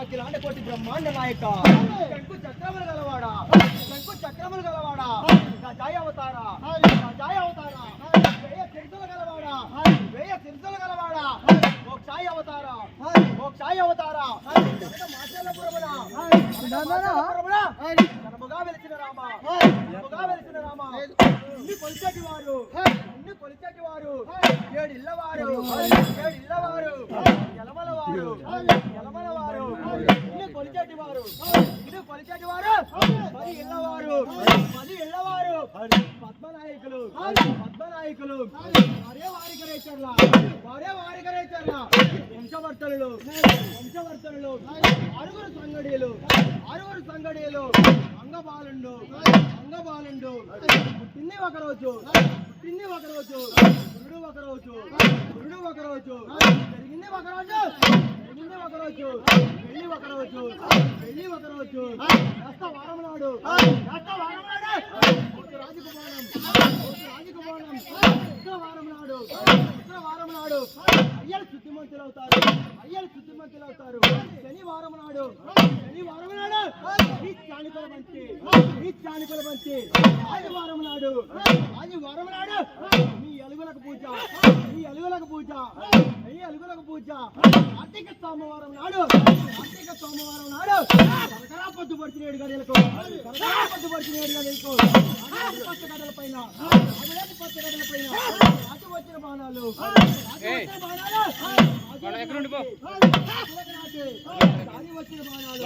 అఖిలాండ కోటి బ్రహ్మాండ నాయక. శంకు చక్రములు గలవాడా? శంకు చక్రములు గలవాడా? గజాయ అవతారా? గజాయ అవతారా? వేయ తిరుతులు గలవాడా? వేయ తిరుతులు గలవాడా? మోక్షాయి అవతారా? మోక్షాయి అవతారా? మాచల్లపురమున మాచల్లపురమున కనముగా వెలిసిన రామ. కనముగా వెలిసిన రామ. ఇన్ని కొలిచేటి వారు. ఇన్ని కొలిచేటి వారు. ఏడు ఇళ్ళ వారు ఏడు ఇళ్ళ వారు ఎలమల వారు ఎలమల వారు ఇన్ని కొలిచేటి వారు ఇన్ని కొలిచేటి వారు పది ఇళ్ళవారు పది ఇళ్ళ పద్మనాయకులు. పద్మనాయకులు. వారే వారికరేచర్ల. వారే వారికరేచర్ల. వంశవర్తనులు. వంశవర్తనులు. ఆరుగురు సంగడీలు. ఆరుగురు సంగడీలు. అంగబాలుండు. అంగబాలుండు. పుట్టింది ఒక రోజు పుట్టింది ఒక రోజు గురుడు ఒక రోజు గురుడు ఒక రోజు జరిగింది ఒక రోజు జరిగింది ఒక రోజు పెళ్ళి ఒక రోజు పెళ్ళి ఒక రోజు వారం నాడు కాస్త వారం నాడు ఒక రాజకుమారం రాజకుమారం శుక్రవారం నాడు శుక్రవారం నాడు అయ్యలు శుద్ధిమంతులు అవుతారు అయ్యలు శుద్ధిమంతులు అవుతారు శనివారం నాడు శనివారం నాడు ఈ చాణికల బంతి ఆదివారం నాడు ఆదివారం నాడు మీ ఎలుగులకు పూజ మీ ఎలుగులకు పూజ మీ ఎలుగులకు పూజ కార్తీక సోమవారం నాడు కార్తీక సోమవారం నాడు కరకరా పొద్దు పడుతున్నాడు గడలకు కరకరా పొద్దు గడలకు పచ్చ గడల పైన పచ్చ గడల పైన రాజు వచ్చిన బాణాలు. రాజు వచ్చిన బాణాలు రాజు వచ్చిన బాణాలు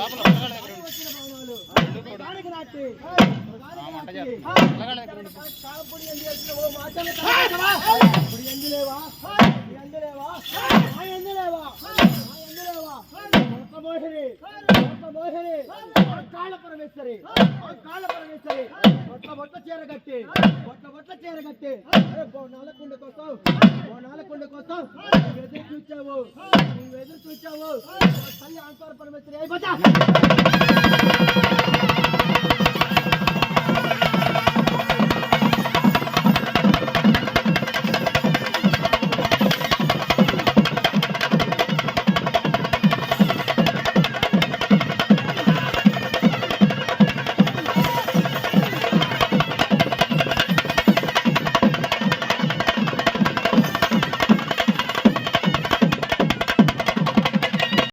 వచ్చిన బాణాలు. ప్రధానికి నాటి ప్రధానికి నాటి కాపుడి ఎందు చేసిన ఓ మాటలు కాదవా? ఇప్పుడు ఎందులేవా ఈ ఎందులేవా ఆ ఎందులేవా ఆ ఎందులేవా ఒక్క మోహిని ఒక్క మోహిని ఒక్క కాళ్ళ పరమేశ్వరి ఒక్క కాళ్ళ పరమేశ్వరి బొట్ల బొట్ల చీర కట్టి బొట్ల బొట్ల చీర కట్టి అరే బోనాల కుండ కోసం బోనాల కుండ కోసం నువ్వు ఎదురు చూచావు నువ్వు ఎదురు చూచావు తల్లి ఆంతర పరమేశ్వరి అయిపోతా